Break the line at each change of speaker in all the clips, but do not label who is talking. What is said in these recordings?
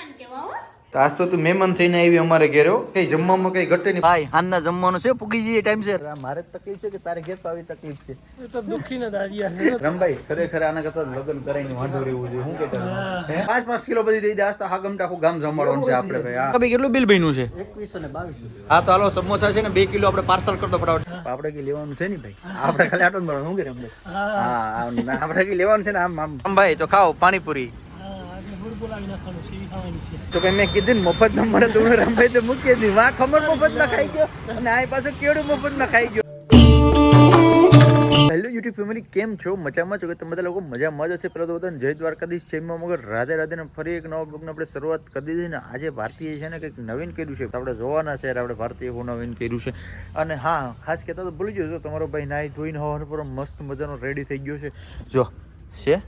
મહેમાન કેવા હો?
તો આજ તો તું મહેમાન થઈને આવી અમારે ઘેર હો. કઈ જમવામાં કઈ ઘટે નહીં. ભાઈ હાલના જમવાનું છે પૂગી જઈએ ટાઈમ છે. મારે તકલીફ છે કે તારે ઘેર તો આવી તકલીફ છે?
એ તો દુખી ને દાદિયા
રમભાઈ ખરેખર આના કરતા લગ્ન કરાઈને વાંધો રહેવું જોઈએ. હું. કે પાંચ પાંચ કિલો બધી દઈ દે આજ તો હા ગમતા આખું ગામ જમાડવાનું છે આપણે ભાઈ હા. ભાઈ કેટલું બિલ બન્યું છે?
એકવીસો ને બાવીસો.
હા તો હાલો સમોસા છે ને બે કિલો આપણે પાર્સલ કરતો ફટાફટ. આપણે કઈ લેવાનું છે ને ભાઈ? આપણે ખાલી આટો જ મળવાનું શું કે રમભાઈ? હા. આપણે કઈ લેવાનું છે ને આમ આમ. આમ ભાઈ તો ખાઓ પાણીપુરી. તો કઈ મેં કીધું ને મફત ના મળે તો રમભાઈ તો મૂકી દીધું નહીં. વાં ખમણ મફતમાં ખાઈ ગયો અને આ પાછું કેળું મફતમાં ખાઈ ગયો. હેલો યુટ્યુબ ફેમિલી કેમ છો? મજામાં છો? કે તમે બધા લોકો મજામાં જ હશે. પહેલાં તો બધાને જય દ્વારકાધીશ જયમાં મગર. રાધે રાધે ને ફરી એક નવા બ્લોગને આપણે શરૂઆત કરી દીધી ને આજે ભારતીય છે ને કંઈક નવીન કર્યું છે. આપણે જોવાના છે આપણે ભારતીય હું નવીન કર્યું છે. અને હા, ખાસ કહેતા તો ભૂલી જજો, તમારો ભાઈ નાઈ ધોઈને હોવાનું પર મસ્ત મજાનો રેડી થઈ ગયો છે. જો, છે?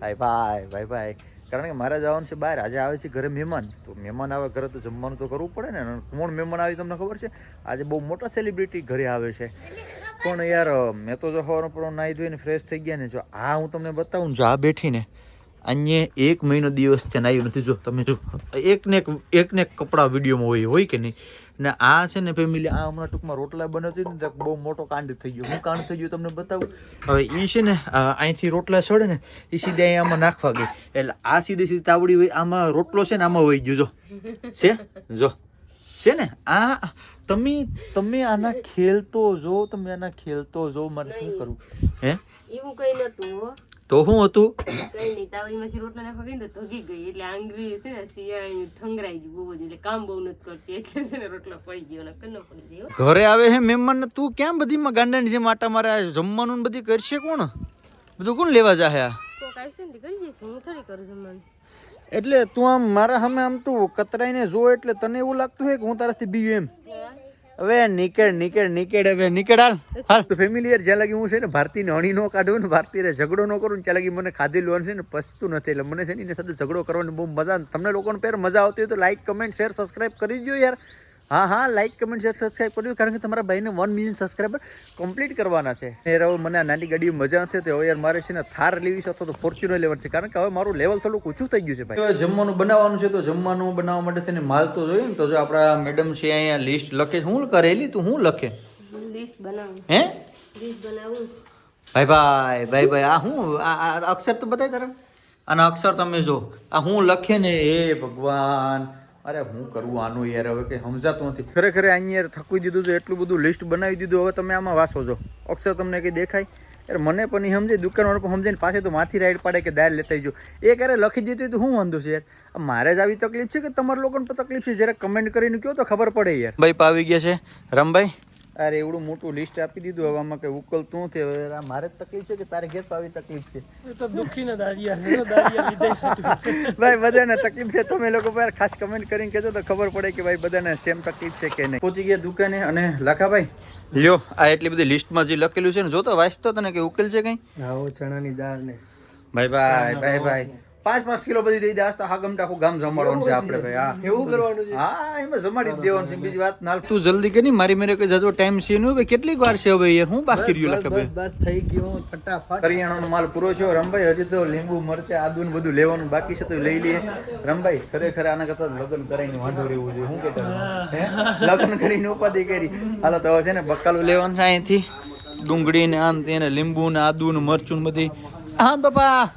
ભાઈ ભાઈ ભાઈ ભાઈ કારણ કે મારે જવાનું છે બહાર, આજે આવે છે ઘરે મહેમાન. તો મહેમાન આવે ઘરે તો જમવાનું તો કરવું પડે ને કોણ મહેમાન આવી તમને ખબર છે? આજે બહુ મોટા સેલિબ્રિટી ઘરે આવે છે. પણ યાર, મેં તો જો સવારનો પણ નાહી ધોઈને ફ્રેશ થઈ ગયા ને, જો આ હું તમને બતાવું જો આ બેઠીને, અહીંયા એક મહિનો દિવસ છે નાહ્યું નથી. જો તમે જો, એક ને એક એક ને એક કપડાં વિડીયોમાં હોય હોય કે નહીં? ને આ છે ને ફેમિલી આ હમણાં ટૂંકમાં રોટલા બનાવતી ને બહુ મોટો કાંડ થઈ ગયો. હું કાંડ થઈ ગયું તમને બતાવું? હવે એ છે ને અહીંથી રોટલા છોડે ને એ સીધે અહીંયા આમાં નાખવા ગઈ. એટલે આ સીધી સીધી તાવડી હોય આમાં રોટલો છે ને, આમાં વહી ગયો, જો. છે? જો. છે ને? આ, તમે તમે આના ખેલતો જો, તમે આના ખેલતો જો, મારે શું કરવું? હે?
એવું કઈ નતું
તો શું હતું?
કઈ નહીં તાવડીમાંથી રોટલા નાખવા ગઈ ને તો ધગી ગઈ. એટલે આંગળી છે ને ઠંગરાઈ બહુ બધું એટલે કામ બહુ નથી કરતી. એટલે છે ને રોટલો પડી ગયો ને પડી ગયો.
ઘરે આવે હે મહેમાન તું કેમ બધીમાં ગાંડાની જેમ આટા મારે જમવાનું બધી કરશે કોણ? બધું કોણ લેવા જાહે આ?
હું
એટલે તું આમ મારા સામે આમ તું કતરાઈને જો એટલે તને એવું લાગતું હોય કે હું તારાથી બીયું એમ? હવે નીકળ નીકળ નીકળ. હવે નીકળ હાલ હાલ. તો ફેમિલી યાર જ્યાં લગી હું છે ને ભારતીને અણી નો કાઢું ને ભારતીય ઝઘડો ન કરું ને ત્યાં લગી મને ખાધી લોન છે ને પસતું નથી. એટલે મને છે ને એની સાથે ઝઘડો કરવાની બહુ મજા તમને લોકોને પેર મજા આવતી હોય તો લાઈક કમેન્ટ શેર સબસ્ક્રાઈબ કરી દો યાર. હા હા લાઈક કમેન્ટ શેર સબસ્ક્રાઈબ કરજો કારણ કે તમારા ભાઈને વન મિલિયન સબસ્ક્રાઈબર કમ્પ્લીટ કરવાના છે. એ હવે મને આ નાની ગાડી મજા નથી હવે યાર મારે છે ને થાર લેવી છે અથવા તો ફોર્ચ્યુનર લેવાનું છે. કારણ કે હવે મારું લેવલ થોડુંક ઓછું થઈ ગયું છે ભાઈ. જમવાનું બનાવવાનું છે તો જમવાનું બનાવવા માટે તેને માલ તો જોઈએ ને તો જો આપણા મેડમ છે અહીંયા લિસ્ટ લખે છે. હું કરેલી? તું હું લખે?
લિસ્ટ બનાવું.
હે?
લિસ્ટ બનાવું.
ભાઈ ભાઈ ભાઈ ભાઈ આ હું અક્ષર તો બતાવી તારે. આના અક્ષર તમે જો. આ હું લખે ને હે ભગવાન. અરે હું કરવું આનું યાર હવે કઈ સમજાતું નથી. ખરેખર અહીંયા થકવી દીધું છે, એટલું બધું લિસ્ટ બનાવી દીધું, હવે તમે આમાં વાંચો છો. અક્ષર તમને કઈ દેખાય? યાર મને પણ નહીં સમજે દુકાનવાળો પણ સમજે ને પાસે તો માથી રાઈડ પાડે કે દાળ લેતા જો એ ક્યારે લખી દીધું તો શું વાંધો છે યાર? મારે જ આવી તકલીફ છે કે તમારા લોકોને પણ તકલીફ છે? જયારે કમેન્ટ કરીને કહો તો ખબર પડે યાર. ભાઈ, પાવી ગયા છે. રમભાઈ અરે એવડું મોટું લિસ્ટ આપી દીધું હવે આમાં ઉકલ તું નથી હવે આ મારે તકલીફ છે કે તારે ઘેર તો આવી તકલીફ છે?
તો દુઃખી ને દાદિયા દાદિયા
ભાઈ બધાને તકલીફ છે? તમે લોકો પર ખાસ કમેન્ટ કરીને કહેજો તો ખબર પડે કે ભાઈ બધાને સેમ તકલીફ છે કે નહીં. પહોંચી ગયા દુકાને અને લાખાભાઈ લ્યો આ એટલી બધી લિસ્ટમાં જે લખેલું છે ને જોતો વાંચતો તને કે ઉકેલ છે કઈ?
હા ચણાની દાળ ને.
ભાઈ ભાઈ ભાઈ ભાઈ. પાંચ પાંચ કિલો બધી દઈ દે આજ તો હા ગમતા આખું ગામ જમાડવાનું છે આપણે ભાઈ હા.
એવું કરવાનું છે?
હા એમાં જમાડી જ દેવાનું છે. બીજી વાત ના તું જલ્દી કરી મારી મેરે કઈ જજો ટાઈમ છે નું ભાઈ. કેટલીક વાર છે હવે હું બાકી રહ્યું
લખે
ભાઈ?
બસ બસ થઈ ગયો ફટાફટ.
કરિયાણાનો માલ પૂરો છે રમભાઈ હજી તો લીંબુ મરચા આદુ ને બધું લેવાનું બાકી છે તો લઈ લઈએ રમભાઈ ખરેખર આના કરતા લગ્ન કરાવીને વાંધો રહેવું જોઈએ. શું કે હે? લગ્ન કરીને ઉપાધિ કરી. હાલો તો હવે છે ને બકાલું લેવાનું છે અહીંથી. ડુંગળી ને આમ તેને લીંબુ ને આદુ ને મરચું ને બધી. હા પપ્પા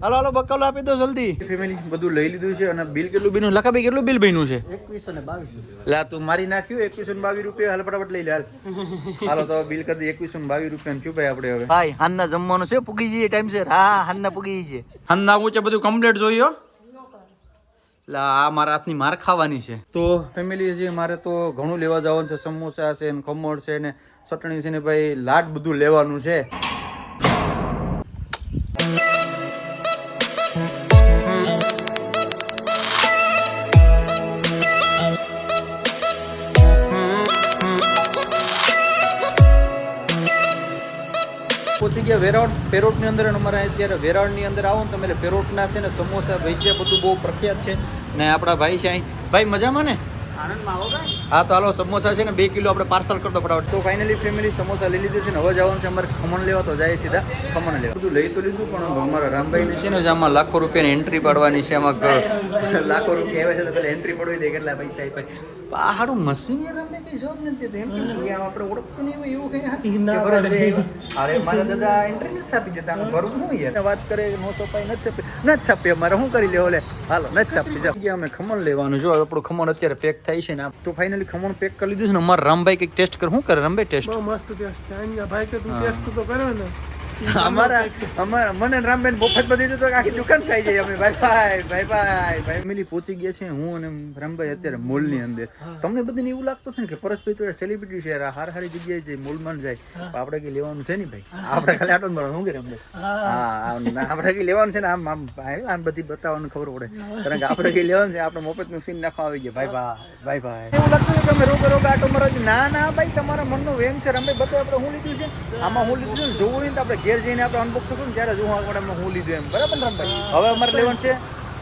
હાલો હાલો બકાલું આપી દો જલ્દી. ફેમિલી બધું લઈ લીધું છે અને બિલ કેટલું બન્યું લખાભાઈ કેટલું બિલ બન્યું છે?
એકવીસો ને બાવીસ
લા તું મારી નાખ્યું એકવીસો ને બાવીસ રૂપિયા. હાલ ફટાફટ લઈ લે હાલ. હાલો તો બિલ કરી દે એકવીસો ને બાવીસ રૂપિયા. શું ભાઈ આપણે હવે. ભાઈ હાનના જમવાનું છે પૂગી જઈએ ટાઈમ છે. હા હાનના પૂગી છે હાનના ઊંચે બધું કમ્પ્લીટ જોયો લા આ મારા હાથની માર ખાવાની છે. તો ફેમિલી છે મારે તો ઘણું લેવા જવાનું છે સમોસા છે ને ખમણ છે ને ચટણી છે ને ભાઈ લાડ બધું લેવાનું છે. પહોંચી ગયા વેરાવળ, પેરોટની અંદર અમારે અત્યારે વેરાવળની અંદર આવો ને તમે પેરોટના છે ને સમોસા, ભજીયા બધું બહુ પ્રખ્યાત છે. ને આપણા ભાઈ છે અહીં. ભાઈ, મજામાં ને? હા તો હાલો સમોસા છે ને બે કિલો આપણે પાર્સલ કરતો દો ફટાફટ. તો ફાઇનલી ફેમિલી સમોસા લઈ લીધું છે ને હવે જવાનું છે અમારે ખમણ લેવા તો જાય સીધા ખમણ લેવા. બધું લઈ તો લીધું પણ અમારા રામભાઈ છે ને આમાં લાખો રૂપિયાની એન્ટ્રી પાડવાની છે આમાં લાખો રૂપિયા આવે છે તો પેલા એન્ટ્રી પડવી દે કેટલા પૈસા આપ્યા. પહાડું મશીન કઈ જોબ નથી તો એમ કે આમ આપણે ઓળખતું નહીં એવું કઈ. અરે મારા દાદા એન્ટ્રી નથી છાપી જતા ભરવું શું યાર. વાત કરે નો છપાઈ નથી છાપી નથી છાપી અમારે શું કરી લેવો લે? હાલો નથી છાપી અમે ખમણ લેવાનું. જો આપણું ખમણ અત્યારે પેક થાય છે ને તો ફાઇનલી ખમણ પેક કરી લીધું છે ને અમારા રામભાઈ કંઈક ટેસ્ટ કર. શું કરે રામભાઈ ટેસ્ટ
મસ્ત ટેસ્ટ ભાઈ કે તું ટેસ્ટ તો કર્યો ને.
અમારા અમારા મને રામબેન રામભાઈ મફત બધી દીધું આખી દુકાન ખાઈ જાય અમે. ભાઈ ભાઈ ભાઈ ભાઈ ભાઈ ફેમિલી પહોંચી ગયા છે હું અને રામભાઈ અત્યારે મોલની અંદર. તમને બધાને એવું લાગતું છે ને કે પરસભાઈ તો સેલિબ્રિટી છે હાર હારી જગ્યાએ જાય મોલમાં જાય પણ આપણે કઈ લેવાનું છે ને ભાઈ? આપણે ખાલી આટો જ શું કે રામભાઈ? હા. આપડે આપણે કઈ લેવાનું છે ને આમ આમ આમ બધી બતાવવાનું ખબર પડે. કારણ કે આપણે કઈ લેવાનું છે આપણે મફતનું સીન નાખવા આવી ગયા. ભાઈ ભાઈ ભાઈ ભાઈ એવું લાગતું છે કે અમે રોગ રોગ આટો મારવા ના ના ભાઈ તમારા મનનો વેમ છે. રમે બતાવો આપણે હું લીધું છે? આમાં હું લીધું છે જોવું હોય તો આપણે ઘેર જઈને આપણે અનબોક્સ કરું ને ત્યારે હું આપણે હું લીધું એમ. બરાબર રમભાઈ? હવે અમારે લેવાનું છે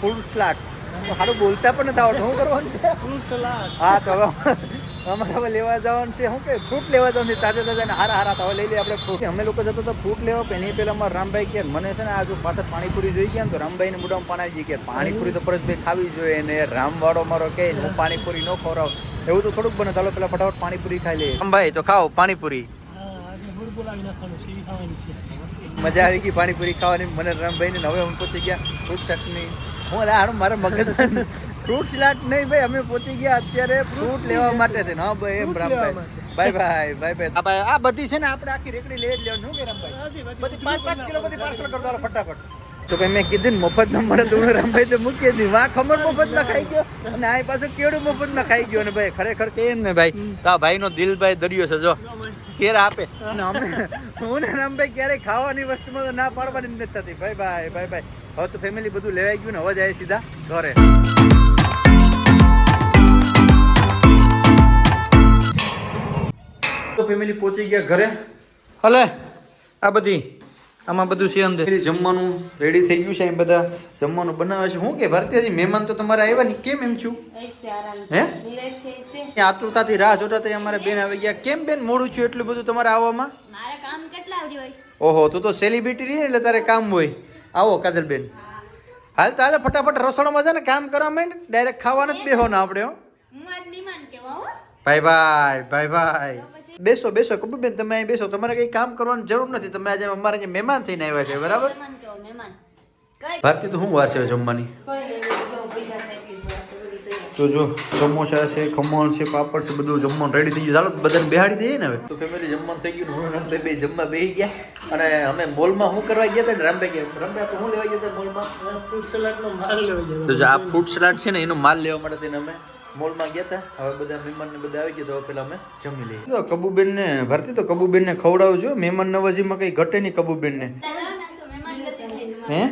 ફૂલ સ્લાટ સારું બોલતા પણ નથી આવડતું. શું કરવાનું છે?
ફ્રૂટ સલાડ
હા તો હવે અમારે હવે લેવા જવાનું છે. શું કે ફ્રૂટ લેવા જવાનું છે? તાજા તાજા ને હારા હારા. તો હવે લઈ લઈએ આપણે ફ્રૂટ અમે લોકો જતો તો ફ્રૂટ લેવા. પણ એ પહેલાં અમારા રામભાઈ કે મને છે ને આ જો પાછળ પાણીપુરી જોઈ ગયા ને તો રામભાઈને મોઢામાં પાણી જઈએ કે પાણીપુરી તો પરસભાઈ ખાવી જોઈએ ને રામવાળો મારો કે હું પાણીપુરી ન ખવડાવ. એવું તો થોડુંક બને. ચાલો પેલા ફટાફટ પાણીપુરી ખાઈ લઈએ. રામભાઈ તો ખાઓ પાણીપુરી. મજા આવી ગઈ પાણીપુરી ખાવાની. મને રામભાઈ ને હવે અમે પહોંચી ગયા. ફ્રૂટ ચટણી હું હારું મારા મગજ ફ્રૂટ સલાડ નહીં ભાઈ અમે પહોંચી ગયા અત્યારે ફ્રૂટ લેવા માટે છે હા ભાઈ એમ Rambhai. Bye bye bye bye ભાઈ આ બધી છે ને આપણે આખી રેકડી લઈ જ લેવાનું શું કે રામભાઈ?
બધી
પાંચ પાંચ કિલો બધી પાર્સલ કરતા ફટાફટ. તો ભાઈ મેં કીધું મફત ન મળે તો હું રામભાઈ તો મૂકી નહીં. વાં મફતમાં ખાઈ ગયો. અને આ પાછું કેળું મફતમાં ખાઈ ગયો ને ભાઈ. ખરેખર કે ને ભાઈ? તો આ ભાઈનો દિલ ભાઈ દરિયો છે જો. કેર આપે. અને હું ને રામભાઈ ક્યારેય ખાવાની વસ્તુમાં તો ના પાડવાની નથી થતી. ભાઈ ભાઈ ભાઈ ભાઈ. હવે તો ફેમિલી બધું લેવાઈ ગયું ને હવે જાય સીધા ઘરે. તો ફેમિલી પહોંચી ગયા ઘરે. હલે આ બધી આમાં બધું છે અંદર. જમવાનું રેડી થઈ ગયું છે એમ બધા જમવાનું બનાવે છે. હું કે ભારતીયજી મહેમાન તો તમારે આવ્યા ને કેમ એમ છું? હે? આતુરતાથી રાહ જોતા હતા અમારે બેન આવી ગયા. કેમ બેન મોડું છું એટલું બધું તમારે આવવામાં?
મારે કામ કેટલા હોય?
ઓહો તું તો સેલિબ્રિટી રહી એટલે તારે કામ હોય. આવો કાજલબેન હાલ તો હાલે ફટાફટ રસોડામાં છે ને કામ કરવા માંડ. ડાયરેક્ટ ખાવાનું જ બેહો ને આપણે હો.
હું આજ મહેમાન કેવા હો.
ભાઈ ભાઈ ભાઈ ભાઈ. બેસો બેસો કબૂબેન તમે અહીં બેસો. તમારે કઈ કામ કરવાની જરૂર નથી. તમે આજે અમારે અહીંયા મહેમાન થઈને આવ્યા છે બરાબર?
મહેમાન કેવો મહેમાન? કઈ?
ભારતી તો શું વાર છે જમવાની? તો જો સમોસા છે ખમણ છે પાપડ છે બધું જમવાનું રેડી થઈ ગયું. ચાલો બધાને બેહાડી દઈએ ને હવે. તો ફેમિલી જમવાનું થઈ ગયું હું રામભાઈ બે જમવા બેસી ગયા. અને અમે મોલમાં શું કરવા ગયા હતા ને રામભાઈ ગયા રામભાઈ શું લેવા ગયા હતા મોલમાં?
ફ્રૂટ સલાડનો માલ લેવા ગયા
તો આ ફ્રૂટ સલાડ છે ને એનો માલ લેવા માટે તેને અમે મોલમાં ગયા હતા હવે બધા મહેમાન ને બધા આવી ગયા તો પેલા અમે જમી લઈએ. તો કબુબેન ને ભારતી તો કબુબેન ને ખવડાવજો મહેમાન નવાજીમાં કઈ ઘટે નહીં કબુબેન ને
મજા આવે ને તો મહેમાન ગતિ થાય
હે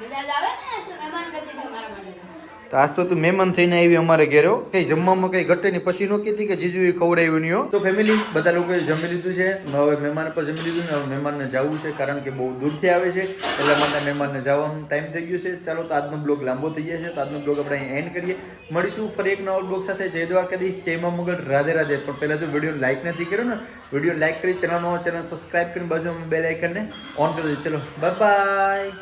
મજા આવે ને મહેમાન ગતિ તમારા માટે
તો આજ તો તું મહેમાન થઈને આવી અમારે ઘેરો. કઈ જમવામાં કઈ ઘટે નહીં. પછી નો કીધી કે જીજુ એ ખવડાવ્યું નહીં તો ફેમિલી બધા લોકોએ જમી લીધું છે. હવે મહેમાન પર જમી લીધું ને હવે મહેમાનને જવું છે કારણ કે બહુ દૂરથી આવે છે. એટલા માટે મહેમાનને જવાનો ટાઈમ થઈ ગયો છે. ચાલો તો આજનો બ્લોગ લાંબો થઈ જાય છે તો આજનો બ્લોગ આપણે એન્ડ કરીએ. મળીશું ફરી એક નવા બ્લોગ સાથે. જય દ્વારકાધીશ જય મા મગર રાધે રાધે. પણ પહેલા જો વીડિયો લાઈક નથી કર્યો ને, વીડિયો લાઈક કરી ચેનલ નવો ચેનલ સબસ્ક્રાઇબ કરી બાજુમાં બેલ આઇકનને ઓન કરી દઈએ ચલો બાય બાય